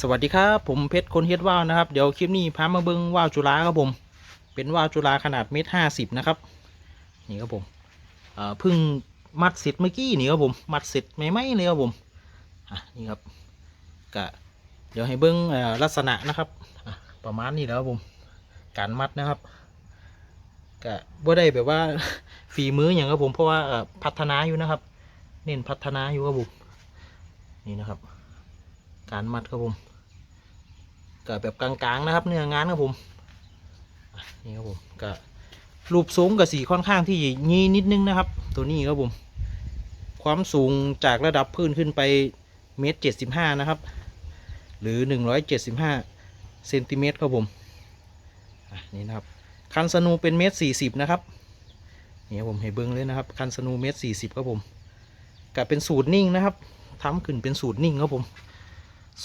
สวัสดีครับผมเพชรคนเฮ็ดว่าวนะครับ เดี๋ยวคลิปนี้พามาเบิ้งว่าวจุฬาครับผม เป็นว่าวจุฬาขนาดเมตรห้าสิบนะครับ นี่ครับผมเอ่อพึ่งมัดเสร็จเมื่อกี้นี่ครับผมมัดเสร็จไม่ไหมเลยครับผมอะนี่ครับกะเดี๋ยวให้เบิ้งเอ่อลักษณะนะครับประมาณนี้แล้วครับผม การมัดนะครับกะบ่ได้แบบว่าฝีมืออย่างครับผมเพราะว่าพัฒนาอยู่นะครับ เน้นพัฒนาอยู่ครับผมนี่นะครับ การมัดครับผมก็แบบกลางๆนะครับ เนื้องานครับผมนี่ครับผมก็รูปสูงกับสีค่อนข้างที่ยีนิดนึงนะครับ ตัวนี้ครับผม ความสูงจากระดับพื้นขึ้นไปเมตรเจ็ดสิบห้านะครับ หรือหนึ่งร้อยเจ็ดสิบห้าเซนติเมตรครับผมอะนี่นะครับ คันสนูเป็นเมตรสี่สิบนะครับนี่ครับผมให้เบิ้งเลยนะครับ คันสนูเมตรสี่สิบครับผมก็เป็นสูตรนิ่งนะครับทำขึ้นเป็นสูตรนิ่งครับผม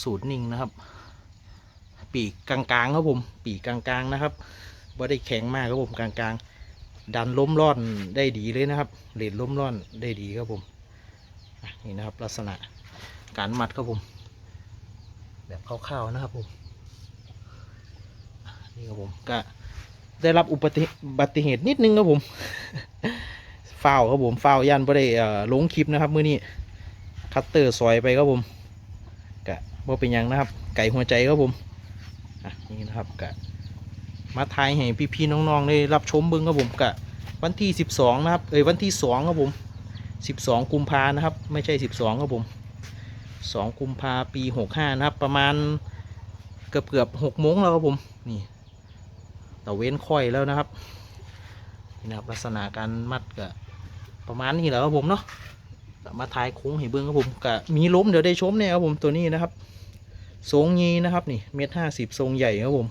สูตรนิ่งนะครับ ปีกกลางๆครับผม ปีกกลางๆนะครับว่าได้แข็งมากครับผมกลางๆ ดันล้มร่อนได้ดีเลยนะครับเลดล้มร่อนได้ดีครับผมนี่นะครับลักษณะการมัดครับผม แบบคร่าวๆนะครับผมนี่ครับผมก็ได้รับอุบัติเหตุนิดนึงครับผมฝ้าครับผมฝ้ายันไ่ได้ลงคลิปนะครับ มื้อนี้คัตเตอร์ซอยไปครับผม กะบ่เป็นยังนะครับ ไก่หัวใจครับผมอะนี่นะครับกะมาทายให้พี่ๆน้องๆได้รับชมเบิ้งครับผมกะวันที่ 12 นะครับ เอ้ยวันที่ 2 ครับผม 12 กุมภานะครับ ไม่ใช่ 12 ครับผม 2 กุมภาปี 65 นะครับ ประมาณเกือบเกือบ6โมงแล้วครับผม นี่ตะเว้นค่อยแล้วนะครับนี่นะครับลักษณะการมัดกะประมาณนี้แหล้วครับผมเนาะมาทายโค้งให้เบิ้งครับผมก็มีล้มเดี๋ยวได้ชมเนี่ยครับผมตัวนี้นะครับ ทรงยีนะครับนี่เมตรห้าสิบทรงใหญ่ครับผม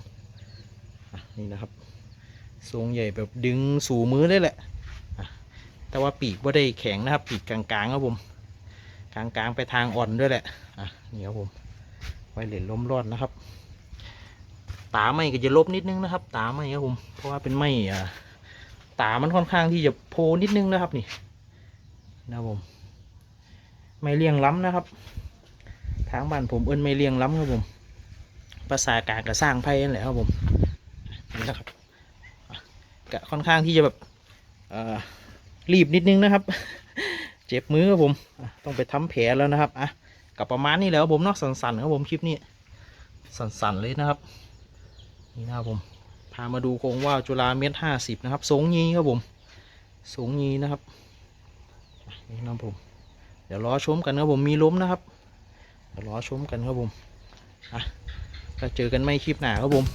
นี่นะครับทรงใหญ่แบบดึงสู่มือเลยแหละ แต่ว่าปีกว่าได้แข็งนะครับ ปีกกลางๆครับผม กลางๆไปทางอ่อนด้วยแหละอะนี่ครับผมไว้เหรียญล้มรอดนะครับ ตาไม่ก็จะลบนิดนึงนะครับ ตาไม่ครับผม เพราะว่าเป็นไม่อ่าตามันค่อนข้างที่จะโพนิดนึงนะครับนี่ นะครับผม ไม่เลี้ยงล้ำนะครับ ทางบ้านผมเอิ้นไม่เลี้ยงล้ำครับผมภาษากลางก็สร้างไพ่นั่นแหละครับผมนี่นะครับอะก็ค่อนข้างที่จะแบบรีบนิดนึงนะครับ เจ็บมือครับผมต้องไปทำแผลแล้วนะครับอะกับประมาณนี้แล้วครับผมเนาะสั่นๆครับผมคลิปนี้สั่นๆเลยนะครับนี่นะครับผมพามาดูโครงว่าวจุฬาเมตรห้าสิบนะครับสูงยีครับผมสูงยีนะครับนี่นะครับผม เดี๋ยวรอชมกันครับผมมีล้มนะครับ รอชมกันครับผมอะก็เจอกันไม่คลิปหนาครับผม